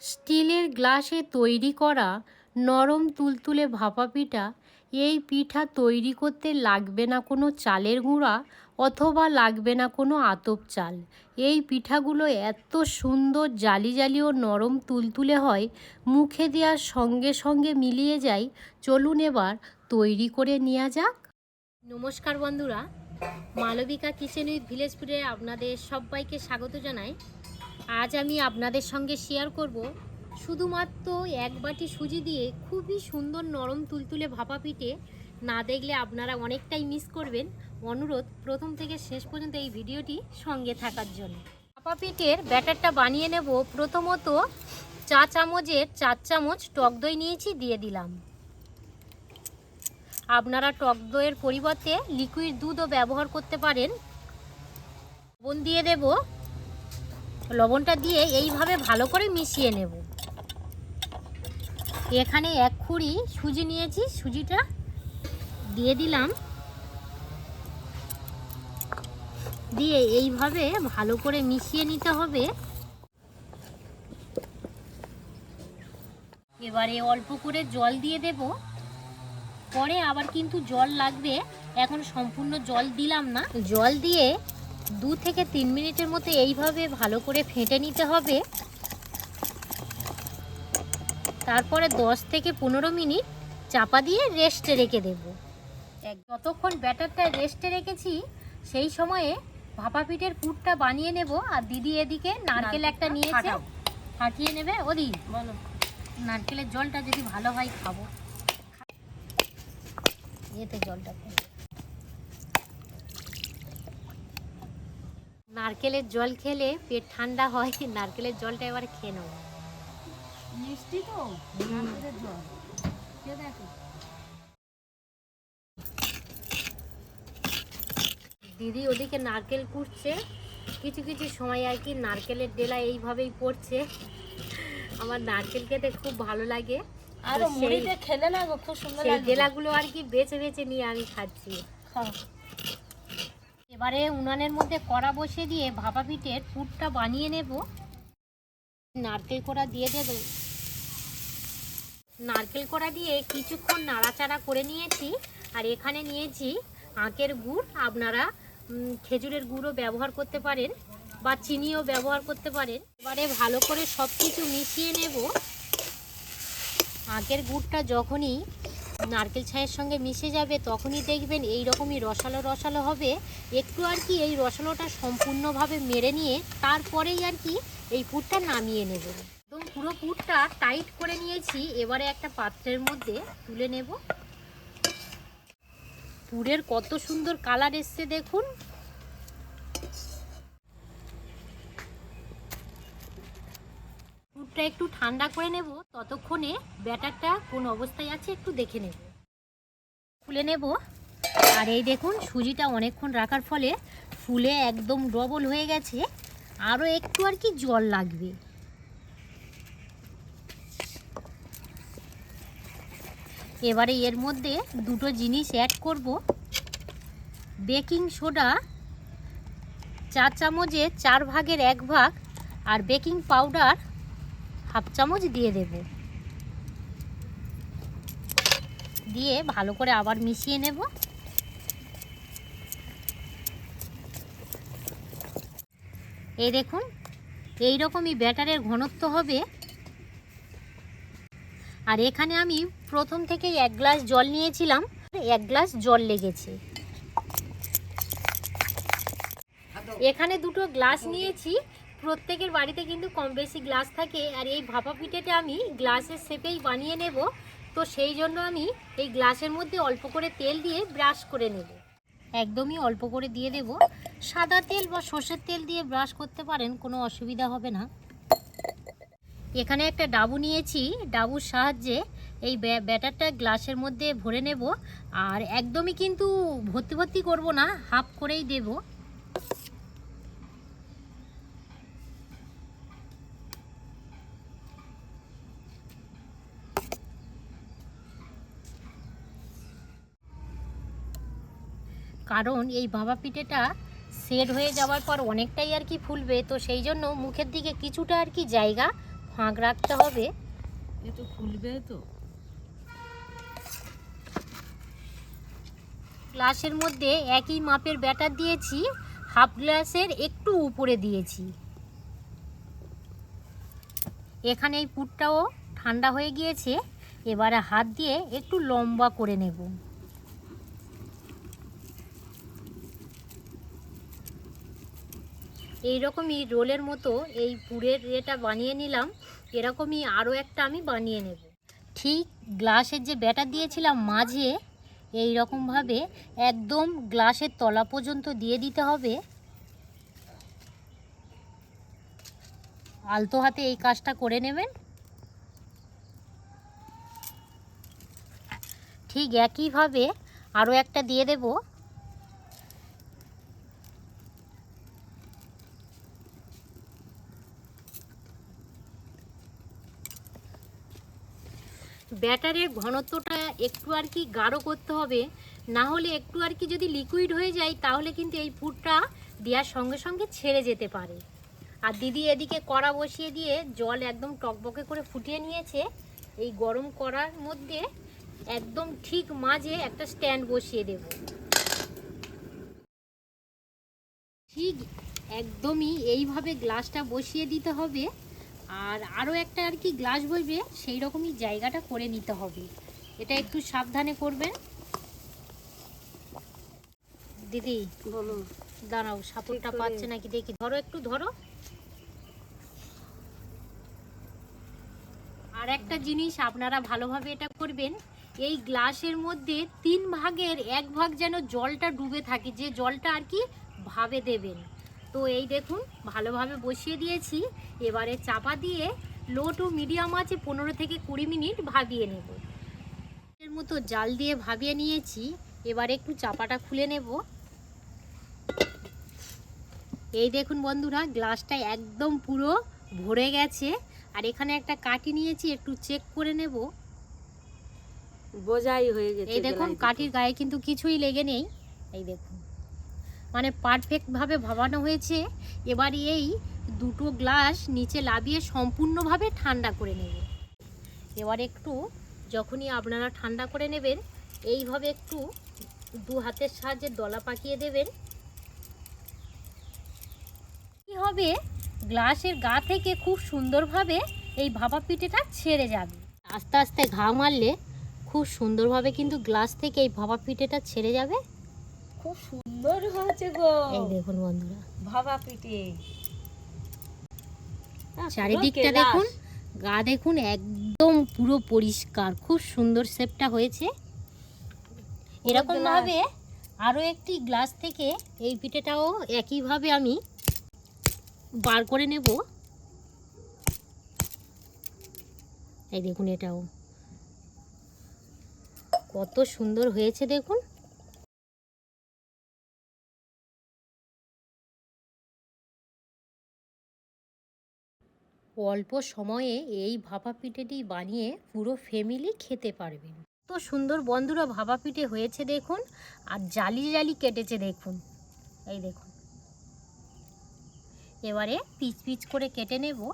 স্টিলের গ্লাসে তৈরি করা নরম তুলতুলে ভাপা পিঠা এই পিঠা তৈরি করতে লাগবে না কোনো চালের গুঁড়া অথবা লাগবে না কোনো আতপ চাল। এই পিঠাগুলো এত সুন্দর জালি জালি ও নরম তুলতুলে হয়, মুখে দেওয়ার সঙ্গে সঙ্গে মিলিয়ে যায়। চলুন এবার তৈরি করে নেওয়া যাক। নমস্কার বন্ধুরা, মালবিকা কিচেন উইথ ভিলেজ ফুডে আপনাদের সবাইকে স্বাগত জানাই। আজ আমি আপনাদের সঙ্গে শেয়ার করব। শুধুমাত্র এক বাটি সুজি দিয়ে খুবই সুন্দর নরম তুলতুলে ভাপা পিঠে। না দেখলে আপনারা অনেকটাই মিস করবেন। অনুরোধ, প্রথম থেকে শেষ পর্যন্ত এই ভিডিওটি সঙ্গে থাকার জন্য। ভাপা পিঠের ব্যাটারটা বানিয়ে নেব। প্রথমত চা চামচের চার চামচ টক দই নিয়েছি, দিয়ে দিলাম। আপনারা টক দইয়ের পরিবর্তে লিকুইড দুধও ব্যবহার করতে পারেন। লবণ দিয়ে দেব। লবণটা দিয়ে এইভাবে ভালো করে মিশিয়ে নেব। এখানে এক খুঁড়ি সুজি নিয়েছি, সুজিটা দিয়ে দিলাম। দিয়ে এইভাবে ভালো করে মিশিয়ে নিতে হবে। এবারে অল্প করে জল দিয়ে দেব। পরে আবার কিন্তু জল লাগবে, এখন সম্পূর্ণ জল দিলাম না। জল দিয়ে দু থেকে তিন মিনিটের মতো এইভাবে ভালো করে ফেটে নিতে হবে। তারপরে দশ থেকে পনেরো মিনিট চাপা দিয়ে রেস্টে রেখে দেব। যতক্ষণ ব্যাটারটা রেস্টে রেখেছি সেই সময়ে ভাপা পিঠের পুরটা বানিয়ে নেব। আর দিদি এদিকে নারকেল একটা নিয়েছে। ফাটিয়ে নেবে? ওদি বলো। নারকেলের জলটা যদি ভালো হয় খাব। এতে জলটা নারকেলের জল খেলে পেট ঠান্ডা হয় নারকেলের জলটা এবার খেয়ে নেব মিষ্টি তো নারকেলের জল। খেয়ে দেখো। দিদি ওদিকে নারকেল কুটছে কিছু কিছু সময় আর কি নারকেলের ডেলা এইভাবেই পড়ছে। আমার নারকেল খেতে খুব ভালো লাগে। আর মুড়িতে খেলে না গো খুব সুন্দর লাগে ডেলাগুলো আর কি বেছে বেছে নিয়ে আমি খাচ্ছি। খাও এবারে উনানের মধ্যে কড়া বসিয়ে দিয়ে ভাপা পিঠের পুরটা বানিয়ে নেব। নারকেল কোড়া দিয়ে দেব। নারকেল কোড়া দিয়ে কিছুক্ষণ নাড়াচাড়া করে নিয়েছি। আর এখানে নিয়েছি আখের গুড়। আপনারা খেজুরের গুড়ও ব্যবহার করতে পারেন বা চিনিও ব্যবহার করতে পারেন। এবারে ভালো করে সব কিছু মিশিয়ে নেব। আখের গুড়টা যখনই নারকেল ছায়ের সঙ্গে মিশে যাবে, তখনই দেখবেন এই রকমই রসালো রসালো হবে। একটু আর কি এই রসালোটা সম্পূর্ণভাবে মেরে নিয়ে তারপরেই আর কি এই পুরটা নামিয়ে নেব। একদম পুরো পুরটা টাইট করে নিয়েছি, এবারে একটা পাত্রের মধ্যে তুলে নেব। পুরের কত সুন্দর কালার এসছে দেখুন। পুরটা একটু ঠান্ডা করে নেব, ততক্ষণে ব্যাটারটা কোন অবস্থায় আছে একটু দেখে নেব। খুলে নেব। আর এই দেখুন, সুজিটা অনেকক্ষণ রাখার ফলে ফুলে একদম ডবল হয়ে গেছে। আরও একটু আর কি জল লাগবে। এবারে এর মধ্যে দুটো জিনিস অ্যাড করব। বেকিং সোডা চার চামচে চার ভাগের এক ভাগ আর বেকিং পাউডার হাফ চামচ দিয়ে দেব। দিয়ে ভালো করে আবার মিশিয়ে নেব। এই দেখুন এই রকমই ব্যাটারের ঘনত্ব হবে। আর এখানে আমি প্রথম থেকেই এক গ্লাস জল নিয়েছিলাম, এক গ্লাস জল লেগেছে। এখানে দুটো গ্লাস নিয়েছি প্রত্যেকের বাড়িতে কিন্তু কম বেশি গ্লাস থাকে আর এই ভাপা পিঠেটা আমি গ্লাসের শেপেই বানিয়ে নেব। তো সেই জন্য আমি এই গ্লাসের মধ্যে অল্প করে তেল দিয়ে ব্রাশ করে নেব। একদমই অল্প করে দিয়ে দেব। সাদা তেল বা সর্ষের তেল দিয়ে ব্রাশ করতে পারেন, কোনো অসুবিধা হবে না। এখানে একটা ডাবু নিয়েছি। ডাবুর সাহায্যে এই ব্যা- ব্যাটারটা গ্লাসের মধ্যে ভরে নেব। আর একদমই কিন্তু ভর্তি ভর্তি করব না, হাফ করেই দেবো। কারণ এই ভাপা পিঠেটা সেট হয়ে যাওয়ার পর অনেকটাই আর কি ফুলবে তো সেই জন্য মুখের দিকে কিছুটা আর কি জায়গা ফাঁক রাখতে হবে। এ তো খুলবে তো। গ্লাসের মধ্যে একই মাপের ব্যাটার দিয়েছি হাফ গ্লাসের একটু উপরে দিয়েছি। এখানে এই পুরটাও ঠান্ডা হয়ে গিয়েছে এবারে হাত দিয়ে একটু লম্বা করে নেব। এইরকমই রোলের মতো এই পুরের এটা বানিয়ে নিলাম, এরকমই আরও একটা আমি বানিয়ে নেব। ঠিক গ্লাসের যে ব্যাটার দিয়েছিলাম মাঝে এই রকমভাবে একদম গ্লাসের তলা পর্যন্ত দিয়ে দিতে হবে। আলতো হাতে এই কাজটা করে নেবেন। ঠিক একইভাবে আরও একটা দিয়ে দেব। ব্যাটারের ঘনত্বটা একটু আর কি গাঢ় করতে হবে, না হলে একটু আর কি যদি লিকুইড হয়ে যায়, তাহলে কিন্তু এই পুরটা দেওয়ার সঙ্গে সঙ্গে ছেড়ে যেতে পারে। আর দিদি এদিকে কড়া বসিয়ে দিয়ে জল একদম টকবকে করে ফুটিয়ে নিয়েছে। এই গরম করার মধ্যে একদম ঠিক মাঝে একটা স্ট্যান্ড বসিয়ে দেব। ঠিক একদমই এইভাবে গ্লাসটা বসিয়ে দিতে হবে। আর আরও একটা আর কি গ্লাস বসবে সেই রকমই জায়গাটা করে নিতে হবে। এটা একটু সাবধানে করবেন। দিদি বলো দাঁড়াও সাপোর্টটা পাচ্ছে নাকি দেখি। ধরো একটু ধরো। আর একটা জিনিস আপনারা ভালোভাবে এটা করবেন। এই গ্লাসের মধ্যে তিন ভাগের এক ভাগ যেন জলটা ডুবে থাকে যে জলটা আর কি ভাবে দেবেন। তো এই দেখুন ভালোভাবে বসিয়ে দিয়েছি। এবারে চাপা দিয়ে লো টু মিডিয়াম আছে পনেরো থেকে কুড়ি মিনিট ভাবিয়ে নেব। এর মতো জাল দিয়ে ভাবিয়ে নিয়েছি। এবারে একটু চাপাটা খুলে নেব। এই দেখুন বন্ধুরা গ্লাসটা একদম পুরো ভরে গেছে। আর এখানে একটা কাটি নিয়েছি একটু চেক করে নেব। বোঝাই হয়ে গেছে এই দেখুন কাঠির গায়ে কিন্তু কিছুই লেগে নেই। এই দেখুন। মানে পারফেক্টভাবে ভাবানো হয়েছে, এবার এই দুটো গ্লাস নিচে লাবিয়ে সম্পূর্ণভাবে ঠান্ডা করে নেব। এবার একটু যখনই আপনারা ঠান্ডা করে নেবেন, এইভাবে একটু দু হাতের সাহায্যে দলা পাকিয়ে দেবেন। কি হবে? গ্লাসের গা থেকে খুব সুন্দরভাবে এই ভাপা পিঠেটা ছেড়ে যাবে। আস্তে আস্তে ঘা মারলে খুব সুন্দরভাবে কিন্তু গ্লাস থেকে এই ভাপা পিঠেটা ছেড়ে যাবে। খুব সুন্দর হয়েছে গো। এই দেখুন বন্ধুরা। ভাবা পিঠে চারিদিকটা দেখুন গা দেখুন একদম পুরো পরিষ্কার খুব সুন্দর শেপটা হয়েছে। এরকম ভাবে আরও একটি গ্লাস থেকে এই পিঠেটাও একইভাবে আমি বার করে নেব। এই দেখুন এটাও। কত সুন্দর হয়েছে দেখুন। অল্প সময়ে এই ভাপা পিঠেটি বানিয়ে পুরো ফ্যামিলি খেতে পারবেন। তো সুন্দর বন্ধুরা ভাপা পিঠে হয়েছে দেখুন, আর জালি জালি কেটেছে দেখুন। এই দেখুন। এবারে পিচ পিচ করে কেটে নেব।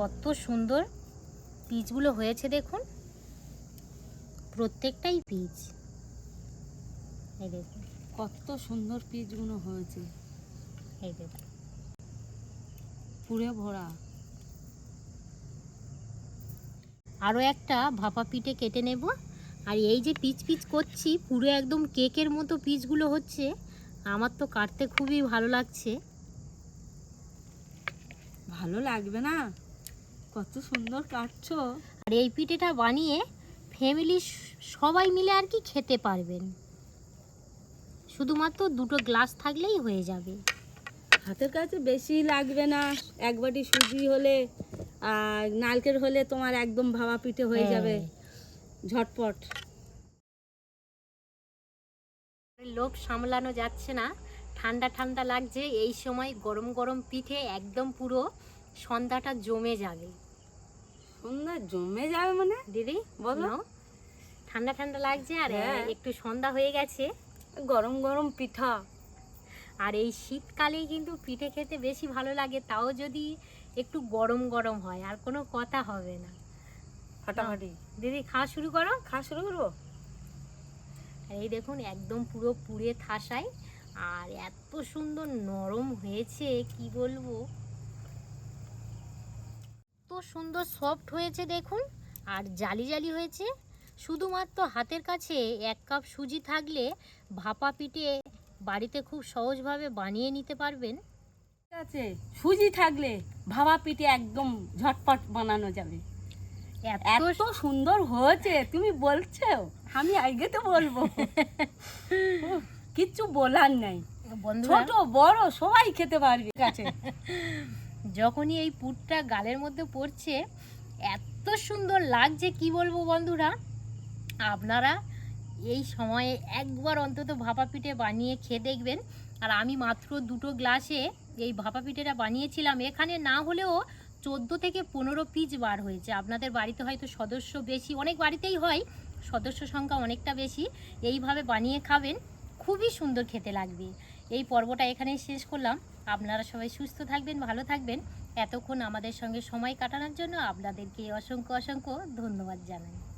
কত সুন্দর পিচগুলো হয়েছে দেখুন। প্রত্যেকটাই পিচ এই দেখুন, কত সুন্দর পিচগুলো হয়েছে। এই দেখুন পুরে ভরা। আরও একটা ভাপা পিঠে কেটে নেব। আর এই যে পিচ পিচ করছি, পুরো একদম কেকের মতো পিচগুলো হচ্ছে, আমার তো কাটতে খুবই ভালো লাগছে। ভালো লাগবে না? কত সুন্দর কাটছো। আর এই পিঠেটা বানিয়ে ফ্যামিলি সবাই মিলে আর কি খেতে পারবেন। শুধুমাত্র দুটো গ্লাস থাকলেই হয়ে যাবে। হাতের কাছে বেশি লাগবে না এক বাটি সুজি হলে আর নারকেল হলে তোমার একদম ভাবা পিঠে হয়ে যাবে। হ্যাঁ। ঝটপট। লোভ সামলানো যাচ্ছে না। ঠান্ডা ঠান্ডা লাগছে এই সময় গরম গরম পিঠে একদম পুরো সন্ধ্যাটা জমে যাবে। সন্ধ্যা জমে যাবে মানে? দিদি বলো। ঠান্ডা ঠান্ডা লাগছে আর হ্যাঁ। একটু সন্ধ্যা হয়ে গেছে। গরম গরম পিঠা। আর এই শীতকালেই কিন্তু পিঠে খেতে বেশি ভালো লাগে তাও যদি একটু গরম গরম হয় আর কোনো কথা হবে না। ফাটাফাটি। দিদি খাওয়া শুরু করো। খাওয়া শুরু করব? আর এই দেখুন একদম পুরো পুড়ে থাসায় আর এত সুন্দর নরম হয়েছে কি বলব? সুন্দর সফট হয়েছে দেখুন আর জালি জালি হয়েছে। শুধুমাত্র হাতের কাছে এক কাপ সুজি থাকলে ভাপা পিঠে বাড়িতে খুব সহজভাবে বানিয়ে নিতে পারবেন। ঠিক আছে সুজি থাকলে ভাবা পিঠে একদম ঝটপট বানানো যাবে। এত সুন্দর হয়েছে তুমি বলছো আমি আগে তো বলব। কিচ্ছু বলার নাই। ছোট বড় সবাই খেতে পারবে ঠিক আছে। যখনই এই পুরটা গালের মধ্যে পড়ছে, এত সুন্দর লাগছে, কি বলব বন্ধুরা? আপনারা এই সময়ে একবার অন্তত ভাপা পিঠে বানিয়ে খেয়ে দেখবেন। আর আমি মাত্র দুটো গ্লাসে এই ভাপা পিঠেটা বানিয়েছিলাম। এখানে না হলেও চোদ্দ থেকে পনেরো পিচ বার হয়েছে। আপনাদের বাড়িতে হয়তো সদস্য বেশি, অনেক বাড়িতেই হয়, সদস্য সংখ্যা অনেকটা বেশি। এইভাবে বানিয়ে খাবেন, খুবই সুন্দর খেতে লাগবে। এই পর্বটা এখানেই শেষ করলাম। আপনারা সবাই সুস্থ থাকবেন, ভালো থাকবেন। এতক্ষণ আমাদের সঙ্গে সময় কাটানোর জন্য আপনাদেরকে অসংখ্য অসংখ্য ধন্যবাদ জানাই।